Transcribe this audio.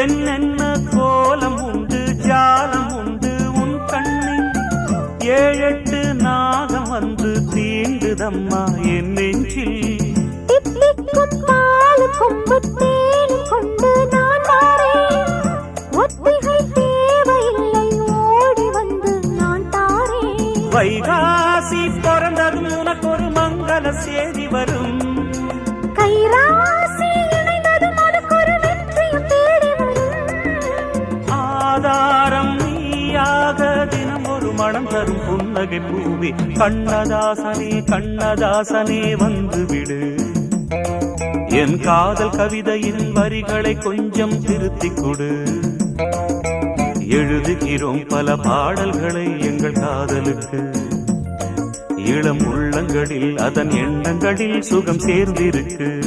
என்னென்ன கோலம் உண்டு ஜாலம் உண்டு உன் கண்ணில் ஏழெட்டு நாகம் வந்து தீண்டுதம்மா என் நெஞ்சில். கொண்டு நான் ஒத்திகை தேவையில்லை ஓடி வந்து நான் தாரேன். வைகாசி பிறந்ததும் உனக்கு ஒரு மங்கள செய்தி வரும். தினம் தரும் புன்னகை பூவே. கண்ணதாசனே கண்ணதாசனே வந்துவிடு. என் காதல் கவிதையின் வரிகளை கொஞ்சம் திருத்திக் கொடு. எழுதுகிறோம் பல பாடல்களை எங்கள் காதலுக்கு. இளம் உள்ளங்களில் அதன் எண்ணங்களில் சுகம் சேர்ந்திருக்கு.